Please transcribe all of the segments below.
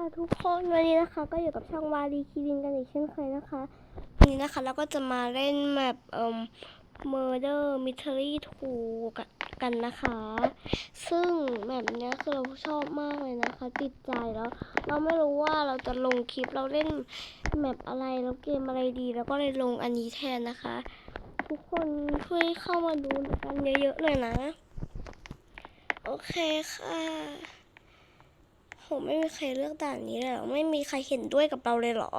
ค่ะทุกคนวันนี้นะคะ ก็อยู่กับช่องวารีคีรินกันอีกเช่นเคยนะคะวันนี้นะคะเราก็จะมาเล่นแมปเอ่อ Murder Mystery 2กันกันนะคะ ซึ่งแมปเนี้ยคือเราชอบมากเลยนะคะ ติดใจแล้ว เราไม่รู้ว่าเราจะลงคลิปเราเล่นแมปอะไรแล้วเกมอะไรดี แล้วก็เลยลงอันนี้แทนนะคะ ทุกคนช่วยเข้ามาดูกันเยอะๆเลยนะ โอเคค่ะ หไม่มีใครเลือกด่านนี้เลยหรอ ไม่มีใครเห็นด้วยกับเราเลยเหรอ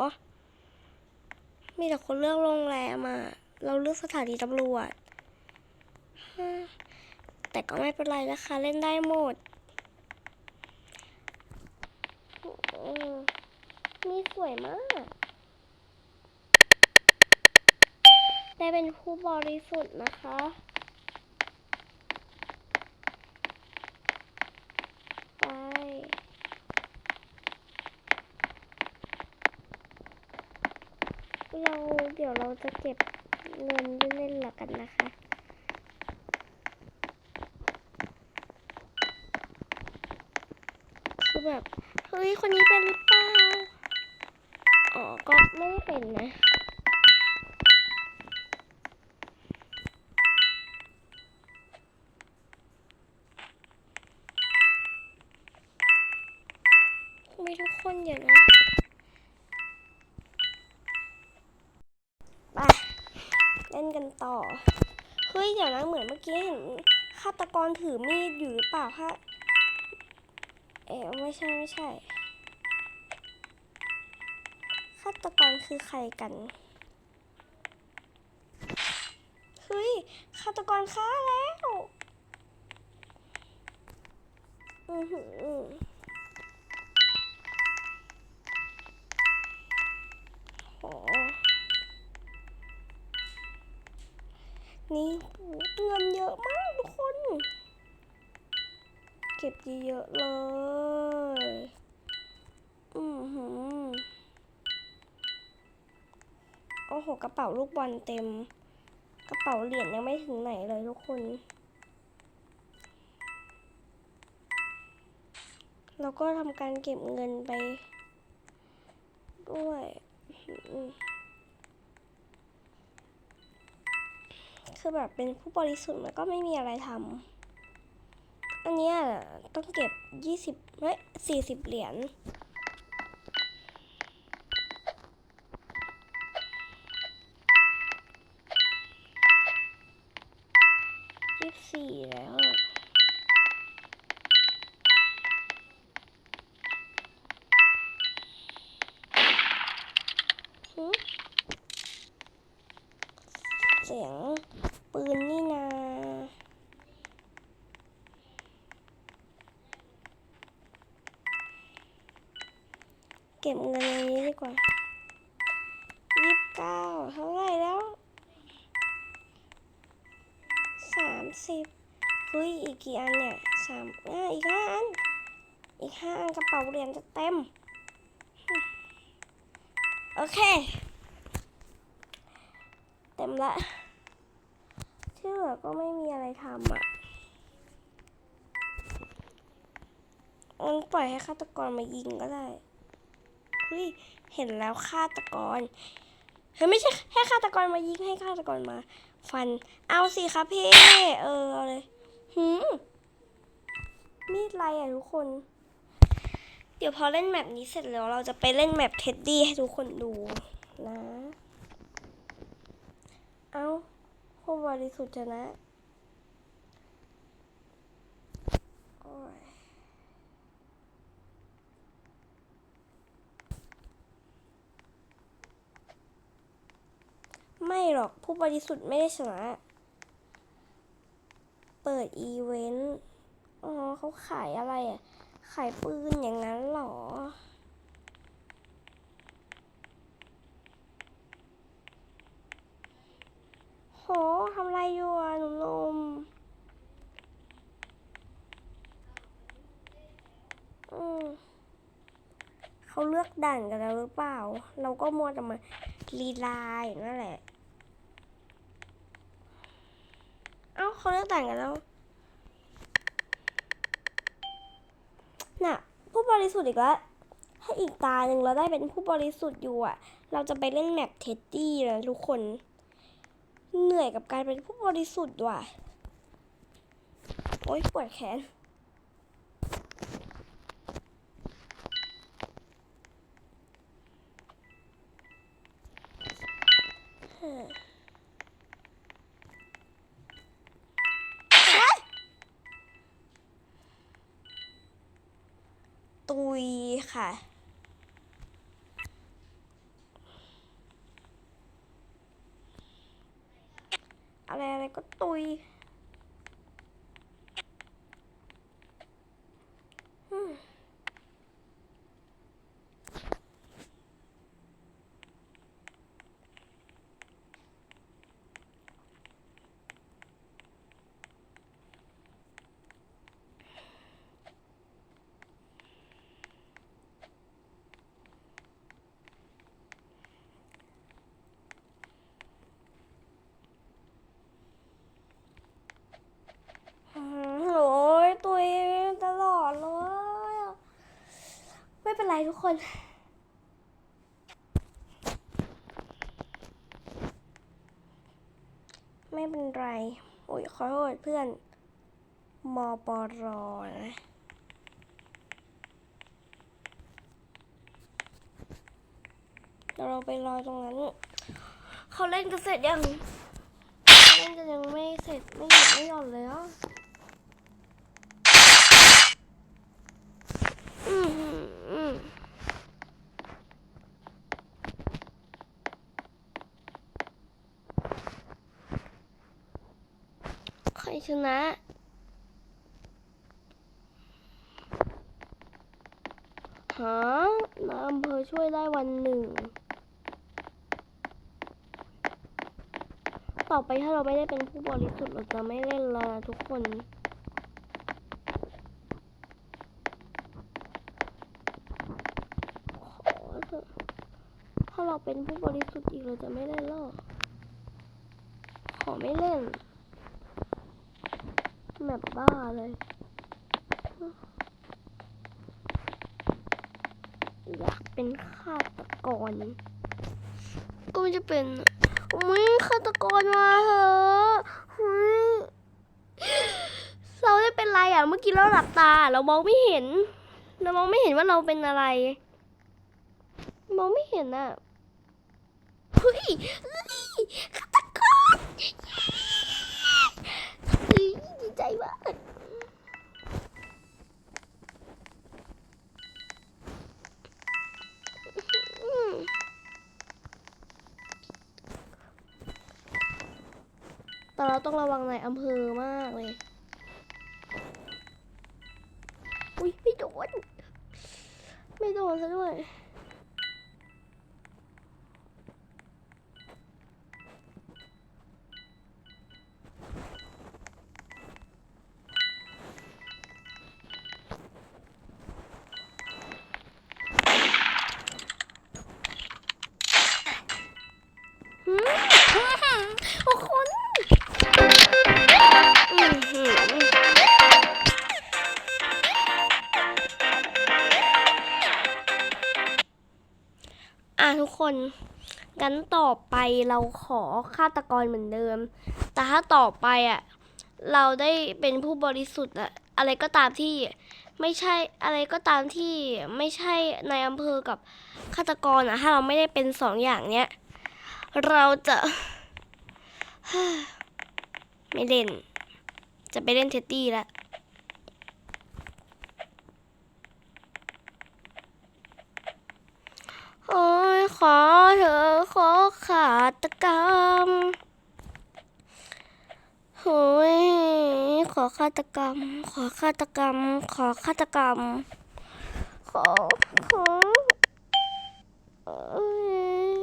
มีแต่คนเลือกโรงแรมอะเราเลือกสถานีตำรวจ แต่ก็ไม่เป็นไรนะคะ เล่นได้หมดมนี่สวยมาก ได้เป็นผู้บริสุทธิ์นะคะ ไป เราเดี๋ยวเราจะเก็บเงินเล่นๆละกันนะคะ คือแบบ เฮ้ย คนนี้เป็นหรือเปล่า อ๋อ ก็ไม่ได้เป็นนะไม่ทุกคนเดี๋ยวนะ ไปเล่น กันต่อ เฮ้ย เดี๋ยวนะเหมือนเมื่อกี้เห็นฆาตกรถือมีดอยู่หรือเปล่าคะเอ๋ไม่ใช่ไม่ใช่ฆาตกรคือใครกันเฮ้ยฆาตกรฆ่าแล้วอือหือโห นี่เงินเยอะมากทุกคน เก็บเยอะเลย อือหือ โอ้โห กระเป๋าลูกบอลเต็ม กระเป๋าเหรียญยังไม่ถึงไหนเลยทุกคน แล้วก็ทำการเก็บเงินไป ด้วยอื้อหือ คือแบบเป็นผู้บริสุทธิ์มันก็ไม่มีอะไรทำอันนี้ต้องเก็บยี่สิบเฮ้ยสี่สิบเหรียญยี่สิบสี่แล้วเสียง ปืนนี่นาเก็บเงินในนี้ดีกว่ายี่สิบเก้าเท่าไรแล้วสามสิบเฮ้ยอีกกี่อันเนี่ยสามอ่าอีกห้าอัน อีกห้าอันกระเป๋าเหรียญจะเต็ม โอเค เต็มละ ที่เหลือก็ไม่มีอะไรทำอะงั้นปล่อยให้ฆาตกรมายิงก็ได้ เฮ้ย เห็นแล้วฆาตกร เฮ้ยไม่ใช่ให้ฆาตกรมายิงให้ฆาตกรมา ฟัน เอาสิครับพี่ เออเอาเลยหืมมีดอะไรอะทุกคน เดี๋ยวพอเล่นแมปนี้เสร็จแล้วเราจะไปเล่นแมปเท็ดดี้ให้ทุกคนดูนะ เอา ผู้บริสุทธิ์ชนะไม่หรอกผู้บริสุทธิ์ไม่ได้ชนะ เปิดอีเวนต์ อ๋อเขาขายอะไรอะ ขายปืนอย่างนั้นหรอ หทำอะไรอยู่อะหนุ่มนมอืมเขาเลือกด่านกันแล้วหรือเปล่า เราก็มัวแต่มาลีลาอยู่นั่นแหละ เอ้าเขาเลือกด่านกันแล้ว น่ะ ผู้บริสุทธิ์อีกแล้วให้ถ้าอีกตาหนึ่งเราได้เป็นผู้บริสุทธิ์อยู่อะ เราจะไปเล่นแมปเท็ดดี้นะทุกคน เหนื่อยกับการเป็นผู้บริสุทธิ์ว่ะ โอ๊ยปวดแขน ตุยค่ะ อะไรอะไรก็ตุยอืมอืม โอ้ยตุยตลอดเลย ไม่เป็นไรทุกคน ไม่เป็นไร โอ้ยขอโทษเพื่อน มปรนะเดี๋ยวเราไปรอตรงนั้น เขาเล่นกันเสร็จยังเขาเล่นกันยังไม่เสร็จไม่หยุดไม่หย่อนเลยอะอืมหืออืมใคร ชนะ หานายอำเภอช่วยได้วันหนึ่ง ต่อไปถ้าเราไม่ได้เป็นผู้บริสุทธิ์เราจะไม่เล่นแล้วนะทุกคนถ้าเราเป็นผู้บริสุทธิ์อีกเราจะไม่เล่นแล้วขอไม่เล่น แบบบ้าเลยอยากเป็นฆาตกร ก็ไม่จะเป็นอุ้ยฆาตกรมาเหอะเฮ้ยเราได้เป็นไรอะ เมื่อกี้เราหลับตา เรามองไม่เห็น เรามองไม่เห็นว่าเราเป็นอะไร มองไม่เห็นอะ เฮ้ยฆาตกรเฮ้ มาก แต่เราต้องระวังในอำเภอมากเลย อุ้ยไม่โดน ไม่โดนซะด้วยะทุกคนงั้นต่อไปเราขอฆาตกรเหมือนเดิม แต่ถ้าต่อไปอะเราได้เป็นผู้บริสุทธิ์อะอะไรก็ตามที่ไม่ใช่อะไรก็ตามที่ไม่ใช่ในอำเภอกับฆาตกรอะถ้าเราไม่ได้เป็นสองอย่างเนี้ยเราจะไม่เล่น จะไปเล่นเท็ดดี้ละ โอ้ยขอเธอขอขาตกรรมโอ้ยขอฆาตกรรม ขอฆาตกรรม ขอฆาตกรรม ขอขอเอ้ย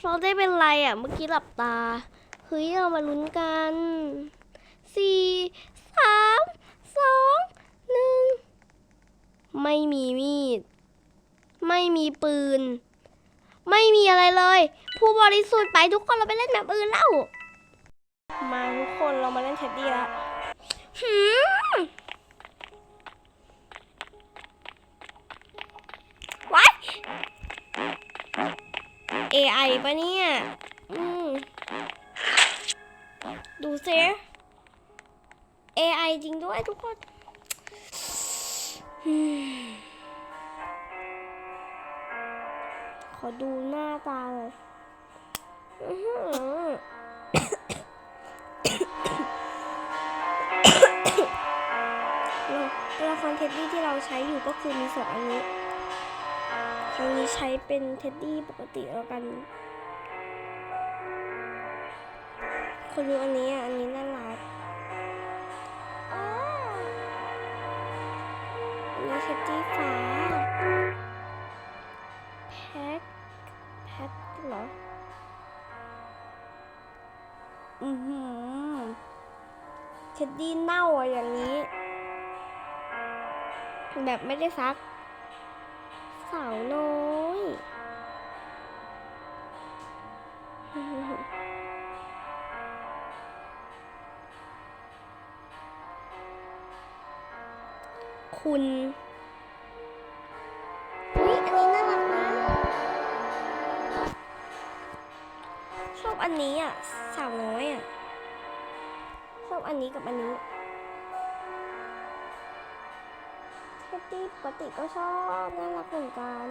เราได้เป็นไรอะ เมื่อกี้หลับตา เฮ้ยเรามาลุ้นกันสี่สามสองหนึ่งไม่มีมีด ไม่มีปืน ไม่มีอะไรเลย ผู้บริสุทธิ์ไปทุกคนเราไปเล่นแบบอื่นเล่ามาทุกคนเรามาเล่นแท็ดดี้ละหืมว้าย AI ปะเนี่ย อืม ดูเซ AI จริงด้วยทุกคน อืมขอดูหน้าตาหน่อยตัวละครเท็ดดี้ที่เราใช้อยู่ก็คือมีสองอันนี้ครั้งนี้ใช้เป็นเท็ดดี้ปกติแล้วกัน คนดูอันนี้อะอันนี้น่ารักอันนี้เท็ดดี้ฟ้า เหรอ อือหือเท็ดดีเน่าอะอย่างนี้ แบบไม่ได้ซัก สาวน้อยอือหือคุณ อันนี้อะสาวน้อยอะชอบอันนี้กับอันนี้เทดดี้ปกติก็ชอบน่ารักเหมือนกัน